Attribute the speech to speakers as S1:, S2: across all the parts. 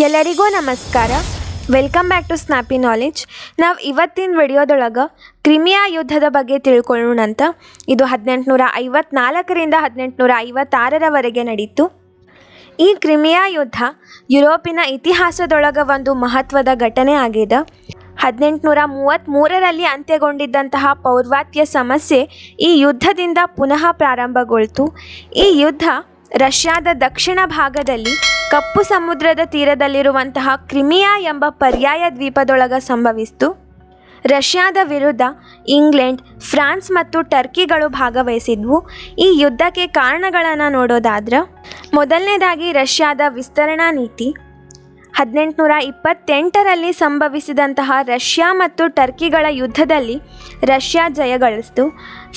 S1: ಎಲ್ಲರಿಗೂ ನಮಸ್ಕಾರ. Welcome back to Snappy Knowledge ನಾವು ಇವತ್ತಿನ ವಿಡಿಯೋದೊಳಗೆ ಕ್ರಿಮಿಯಾ ಯುದ್ಧದ ಬಗ್ಗೆ ತಿಳ್ಕೊಳ್ಳೋಣಂತ. ಇದು ಹದಿನೆಂಟುನೂರ ಐವತ್ನಾಲ್ಕರಿಂದ ಹದಿನೆಂಟುನೂರ ಐವತ್ತಾರರವರೆಗೆ ನಡೀತು. ಈ ಕ್ರಿಮಿಯಾ ಯುದ್ಧ ಯುರೋಪಿನ ಇತಿಹಾಸದೊಳಗೆ ಒಂದು ಮಹತ್ವದ ಘಟನೆ ಆಗಿದೆ ಹದಿನೆಂಟುನೂರ ಮೂವತ್ತ್ಮೂರರಲ್ಲಿ ಅಂತ್ಯಗೊಂಡಿದ್ದಂತಹ ಪೌರ್ವಾತ್ಯ ಸಮಸ್ಯೆ ಈ ಯುದ್ಧದಿಂದ ಪುನಃ ಪ್ರಾರಂಭಗೊಳ್ತು. ಈ ಯುದ್ಧ ರಷ್ಯಾದ ದಕ್ಷಿಣ ಭಾಗದಲ್ಲಿ ಕಪ್ಪು ಸಮುದ್ರದ ತೀರದಲ್ಲಿರುವಂತಹ ಕ್ರಿಮಿಯಾ ಎಂಬ ಪರ್ಯಾಯ ದ್ವೀಪದೊಳಗೆ ಸಂಭವಿಸಿತು. ರಷ್ಯಾದ ವಿರುದ್ಧ ಇಂಗ್ಲೆಂಡ್, ಫ್ರಾನ್ಸ್ ಮತ್ತು ಟರ್ಕಿಗಳು ಭಾಗವಹಿಸಿದ್ವು. ಈ ಯುದ್ಧಕ್ಕೆ ಕಾರಣಗಳನ್ನು ನೋಡೋದಾದ್ರೆ, ಮೊದಲನೇದಾಗಿ ರಷ್ಯಾದ ವಿಸ್ತರಣಾ ನೀತಿ. ಹದಿನೆಂಟುನೂರ ಇಪ್ಪತ್ತೆಂಟರಲ್ಲಿ ಸಂಭವಿಸಿದಂತಹ ರಷ್ಯಾ ಮತ್ತು ಟರ್ಕಿಗಳ ಯುದ್ಧದಲ್ಲಿ ರಷ್ಯಾ ಜಯಗಳಿಸಿತು.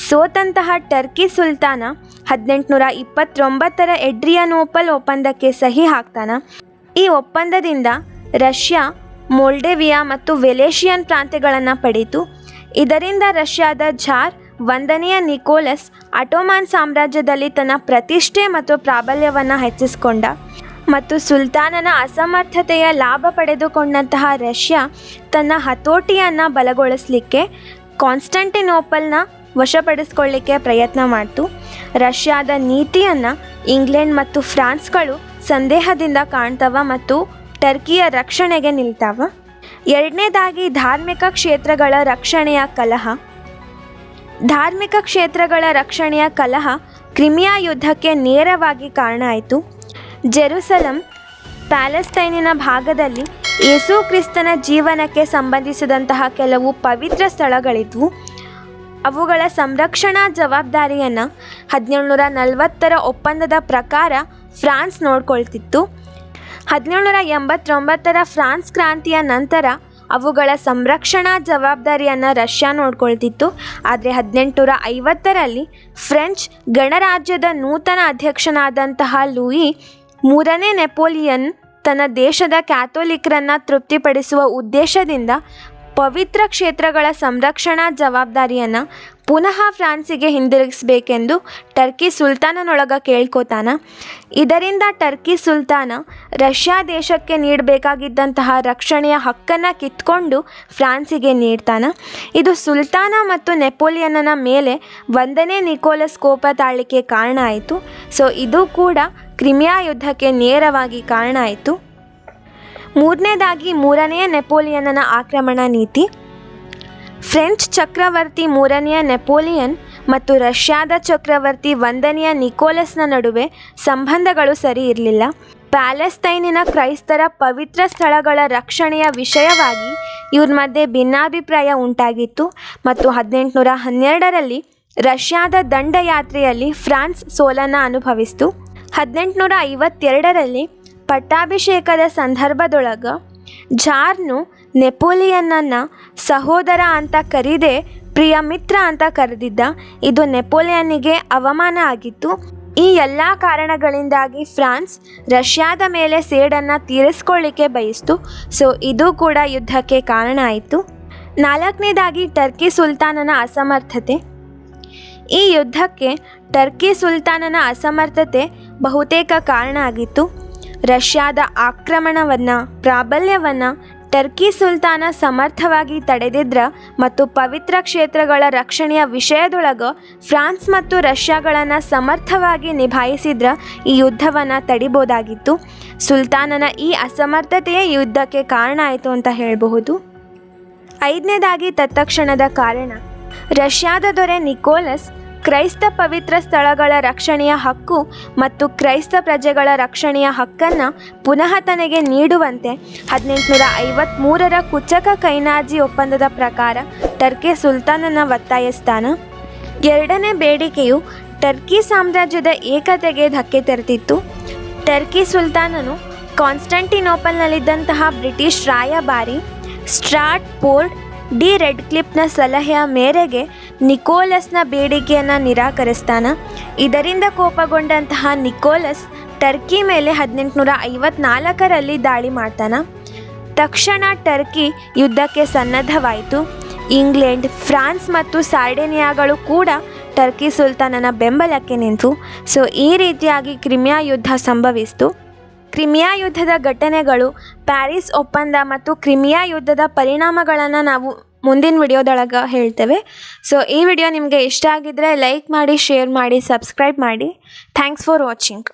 S1: ಸೋತಂತಹ ಟರ್ಕಿ ಸುಲ್ತಾನ ಹದಿನೆಂಟುನೂರ ಇಪ್ಪತ್ತೊಂಬತ್ತರ ಎಡ್ರಿಯನೋಪಲ್ ಒಪ್ಪಂದಕ್ಕೆ ಸಹಿ ಹಾಕ್ತಾನೆ. ಈ ಒಪ್ಪಂದದಿಂದ ರಷ್ಯಾ, ಮೊಲ್ಡೇವಿಯಾ ಮತ್ತು ವೆಲೇಷಿಯನ್ ಪ್ರಾಂತ್ಯಗಳನ್ನು ಪಡೆಯಿತು. ಇದರಿಂದ ರಷ್ಯಾದ ಝಾರ್ ಒಂದನೆಯ ನಿಕೋಲಸ್, ಅಟೋಮಾನ್ ಸಾಮ್ರಾಜ್ಯದಲ್ಲಿ ತನ್ನ ಪ್ರತಿಷ್ಠೆ ಮತ್ತು ಪ್ರಾಬಲ್ಯವನ್ನು ಹೆಚ್ಚಿಸಿಕೊಂಡ. ಮತ್ತು ಸುಲ್ತಾನನ ಅಸಮರ್ಥತೆಯ ಲಾಭ ಪಡೆದುಕೊಂಡಂತಹ ರಷ್ಯಾ ತನ್ನ ಹತೋಟಿಯನ್ನು ಬಲಗೊಳಿಸಲಿಕ್ಕೆ ಕಾನ್ಸ್ಟಂಟಿನೋಪಲ್ನ ವಶಪಡಿಸ್ಕೊಳ್ಳಿಕ್ಕೆ ಪ್ರಯತ್ನ ಮಾಡ್ತು. ರಷ್ಯಾದ ನೀತಿಯನ್ನು ಇಂಗ್ಲೆಂಡ್ ಮತ್ತು ಫ್ರಾನ್ಸ್ಗಳು ಸಂದೇಹದಿಂದ ಕಾಣ್ತವ ಮತ್ತು ಟರ್ಕಿಯ ರಕ್ಷಣೆಗೆ ನಿಲ್ತಾವ. ಎರಡನೇದಾಗಿ ಧಾರ್ಮಿಕ ಕ್ಷೇತ್ರಗಳ ರಕ್ಷಣೆಯ ಕಲಹ. ಧಾರ್ಮಿಕ ಕ್ಷೇತ್ರಗಳ ರಕ್ಷಣೆಯ ಕಲಹ ಕ್ರಿಮಿಯಾ ಯುದ್ಧಕ್ಕೆ ನೇರವಾಗಿ ಕಾರಣ ಆಯಿತು. ಜೆರುಸಲಂ ಪ್ಯಾಲೆಸ್ತೈನಿನ ಭಾಗದಲ್ಲಿ ಯೇಸು ಕ್ರಿಸ್ತನ ಜೀವನಕ್ಕೆ ಸಂಬಂಧಿಸಿದಂತಹ ಕೆಲವು ಪವಿತ್ರ ಸ್ಥಳಗಳಿದ್ವು. ಅವುಗಳ ಸಂರಕ್ಷಣಾ ಜವಾಬ್ದಾರಿಯನ್ನು ಹದಿನೇಳುನೂರ ನಲವತ್ತರ ಒಪ್ಪಂದದ ಪ್ರಕಾರ ಫ್ರಾನ್ಸ್ ನೋಡ್ಕೊಳ್ತಿತ್ತು. ಹದಿನೇಳುನೂರ ಎಂಬತ್ತೊಂಬತ್ತರ ಫ್ರಾನ್ಸ್ ಕ್ರಾಂತಿಯ ನಂತರ ಅವುಗಳ ಸಂರಕ್ಷಣಾ ಜವಾಬ್ದಾರಿಯನ್ನು ರಷ್ಯಾ ನೋಡ್ಕೊಳ್ತಿತ್ತು. ಆದರೆ ಹದಿನೆಂಟುನೂರ ಐವತ್ತರಲ್ಲಿ ಫ್ರೆಂಚ್ ಗಣರಾಜ್ಯದ ನೂತನ ಅಧ್ಯಕ್ಷನಾದಂತಹ ಲೂಯಿ ಮೂರನೇ ನೆಪೋಲಿಯನ್ ತನ್ನ ದೇಶದ ಕ್ಯಾಥೋಲಿಕ್ರನ್ನು ತೃಪ್ತಿಪಡಿಸುವ ಉದ್ದೇಶದಿಂದ ಪವಿತ್ರ ಕ್ಷೇತ್ರಗಳ ಸಂರಕ್ಷಣಾ ಜವಾಬ್ದಾರಿಯನ್ನು ಪುನಃ ಫ್ರಾನ್ಸಿಗೆ ಹಿಂದಿರುಗಿಸಬೇಕೆಂದು ಟರ್ಕಿ ಸುಲ್ತಾನನೊಳಗ ಕೇಳ್ಕೋತಾನ. ಇದರಿಂದ ಟರ್ಕಿ ಸುಲ್ತಾನ ರಷ್ಯಾ ದೇಶಕ್ಕೆ ನೀಡಬೇಕಾಗಿದ್ದಂತಹ ರಕ್ಷಣೆಯ ಹಕ್ಕನ್ನು ಕಿತ್ಕೊಂಡು ಫ್ರಾನ್ಸಿಗೆ ನೀಡ್ತಾನ. ಇದು ಸುಲ್ತಾನ ಮತ್ತು ನೆಪೋಲಿಯನ್ನನ ಮೇಲೆ ಒಂದನೇ ನಿಕೋಲಸ್ ಕೋಪ ತಾಳಲಿಕ್ಕೆ ಕಾರಣ ಆಯಿತು. ಸೊ ಇದು ಕೂಡ ಕ್ರಿಮಿಯಾ ಯುದ್ಧಕ್ಕೆ ನೇರವಾಗಿ ಕಾರಣ ಆಯಿತು. ಮೂರನೇದಾಗಿ ಮೂರನೆಯ ನೆಪೋಲಿಯನ್ನನ ಆಕ್ರಮಣ ನೀತಿ. ಫ್ರೆಂಚ್ ಚಕ್ರವರ್ತಿ ಮೂರನೆಯ ನೆಪೋಲಿಯನ್ ಮತ್ತು ರಷ್ಯಾದ ಚಕ್ರವರ್ತಿ ಒಂದನೆಯ ನಿಕೋಲಸ್ನ ನಡುವೆ ಸಂಬಂಧಗಳು ಸರಿ ಇರಲಿಲ್ಲ. ಪ್ಯಾಲೆಸ್ತೈನಿನ ಕ್ರೈಸ್ತರ ಪವಿತ್ರ ಸ್ಥಳಗಳ ರಕ್ಷಣೆಯ ವಿಷಯವಾಗಿ ಇವ್ರ ಮಧ್ಯೆ ಭಿನ್ನಾಭಿಪ್ರಾಯ ಉಂಟಾಗಿತ್ತು ಮತ್ತು ಹದಿನೆಂಟುನೂರ ಹನ್ನೆರಡರಲ್ಲಿ ರಷ್ಯಾದ ದಂಡಯಾತ್ರೆಯಲ್ಲಿ ಫ್ರಾನ್ಸ್ ಸೋಲನ್ನು ಅನುಭವಿಸಿತು. ಹದಿನೆಂಟುನೂರ ಐವತ್ತೆರಡರಲ್ಲಿ ಪಟ್ಟಾಭಿಷೇಕದ ಸಂದರ್ಭದೊಳಗೆ ಜಾರ್ನು ನೆಪೋಲಿಯನ್ನನ್ನು ಸಹೋದರ ಅಂತ ಕರೀದೆ ಪ್ರಿಯ ಮಿತ್ರ ಅಂತ ಕರೆದಿದ್ದ. ಇದು ನೆಪೋಲಿಯನ್ನಿಗೆ ಅವಮಾನ ಆಗಿತ್ತು. ಈ ಎಲ್ಲ ಕಾರಣಗಳಿಂದಾಗಿ ಫ್ರಾನ್ಸ್ ರಷ್ಯಾದ ಮೇಲೆ ಸೇಡನ್ನು ತೀರಿಸ್ಕೊಳ್ಳಿಕ್ಕೆ ಬಯಸ್ತು. ಸೊ, ಇದು ಕೂಡ ಯುದ್ಧಕ್ಕೆ ಕಾರಣ ಆಯಿತು. ನಾಲ್ಕನೇದಾಗಿ ಟರ್ಕಿ ಸುಲ್ತಾನನ ಅಸಮರ್ಥತೆ. ಈ ಯುದ್ಧಕ್ಕೆ ಟರ್ಕಿ ಸುಲ್ತಾನನ ಅಸಮರ್ಥತೆ ಬಹುತೇಕ ಕಾರಣ ಆಗಿತ್ತು. ರಷ್ಯಾದ ಆಕ್ರಮಣವನ್ನು, ಪ್ರಾಬಲ್ಯವನ್ನು ಟರ್ಕಿ ಸುಲ್ತಾನ ಸಮರ್ಥವಾಗಿ ತಡೆದಿದ್ರ ಮತ್ತು ಪವಿತ್ರ ಕ್ಷೇತ್ರಗಳ ರಕ್ಷಣೆಯ ವಿಷಯದೊಳಗೆ ಫ್ರಾನ್ಸ್ ಮತ್ತು ರಷ್ಯಾಗಳನ್ನು ಸಮರ್ಥವಾಗಿ ನಿಭಾಯಿಸಿದ್ರ ಈ ಯುದ್ಧವನ್ನು ತಡಿಬೋದಾಗಿತ್ತು. ಸುಲ್ತಾನನ ಈ ಅಸಮರ್ಥತೆಯೇ ಯುದ್ಧಕ್ಕೆ ಕಾರಣ ಆಯಿತು ಅಂತ ಹೇಳಬಹುದು. ಐದನೇದಾಗಿ ತತ್ಕ್ಷಣದ ಕಾರಣ. ರಷ್ಯಾದ ದೊರೆ ನಿಕೋಲಸ್ ಕ್ರೈಸ್ತ ಪವಿತ್ರ ಸ್ಥಳಗಳ ರಕ್ಷಣೆಯ ಹಕ್ಕು ಮತ್ತು ಕ್ರೈಸ್ತ ಪ್ರಜೆಗಳ ರಕ್ಷಣೆಯ ಹಕ್ಕನ್ನು ಪುನಃ ತನಗೆ ನೀಡುವಂತೆ ಹದಿನೆಂಟುನೂರ ಐವತ್ತ್ಮೂರರ ಕುಚಕ ಕೈನಾಜಿ ಒಪ್ಪಂದದ ಪ್ರಕಾರ ಟರ್ಕಿ ಸುಲ್ತಾನನ ಒತ್ತಾಯಿಸ್ತಾನ ಎರಡನೇ ಬೇಡಿಕೆಯು ಟರ್ಕಿ ಸಾಮ್ರಾಜ್ಯದ ಏಕತೆಗೆ ಧಕ್ಕೆ ತೆರೆದಿತ್ತು. ಟರ್ಕಿ ಸುಲ್ತಾನನು ಕಾನ್ಸ್ಟಂಟಿನೋಪಲ್ನಲ್ಲಿದ್ದಂತಹ ಬ್ರಿಟಿಷ್ ರಾಯಭಾರಿ ಸ್ಟ್ರಾಟ್ ಪೋರ್ಡ್ ಡಿ ರೆಡ್ ಕ್ಲಿಪ್ನ ಸಲಹೆಯ ಮೇರೆಗೆ ನಿಕೋಲಸ್ನ ಬೇಡಿಕೆಯನ್ನು ನಿರಾಕರಿಸ್ತಾನೆ. ಇದರಿಂದ ಕೋಪಗೊಂಡಂತಹ ನಿಕೋಲಸ್ ಟರ್ಕಿ ಮೇಲೆ ಹದಿನೆಂಟುನೂರ ಐವತ್ನಾಲ್ಕರಲ್ಲಿ ದಾಳಿ ಮಾಡ್ತಾನೆ. ತಕ್ಷಣ ಟರ್ಕಿ ಯುದ್ಧಕ್ಕೆ ಸನ್ನದ್ಧವಾಯಿತು. ಇಂಗ್ಲೆಂಡ್, ಫ್ರಾನ್ಸ್ ಮತ್ತು ಸಾರ್ಡೇನಿಯಾಗಳು ಕೂಡ ಟರ್ಕಿ ಸುಲ್ತಾನನ ಬೆಂಬಲಕ್ಕೆ ನಿಂತು. ಸೊ, ಈ ರೀತಿಯಾಗಿ ಕ್ರಿಮಿಯಾ ಯುದ್ಧ ಸಂಭವಿಸಿತು. ಕ್ರಿಮಿಯಾ ಯುದ್ಧದ ಘಟನೆಗಳು, ಪ್ಯಾರಿಸ್ ಒಪ್ಪಂದ ಮತ್ತು ಕ್ರಿಮಿಯಾ ಯುದ್ಧದ ಪರಿಣಾಮಗಳನ್ನು ನಾವು ಮುಂದಿನ ವಿಡಿಯೋದೊಳಗೆ ಹೇಳ್ತೇವೆ. ಸೊ ಈ ವಿಡಿಯೋ ನಿಮಗೆ ಇಷ್ಟ ಆಗಿದ್ದರೆ ಲೈಕ್ ಮಾಡಿ, ಶೇರ್ ಮಾಡಿ, ಸಬ್ಸ್ಕ್ರೈಬ್ ಮಾಡಿ. Thanks for watching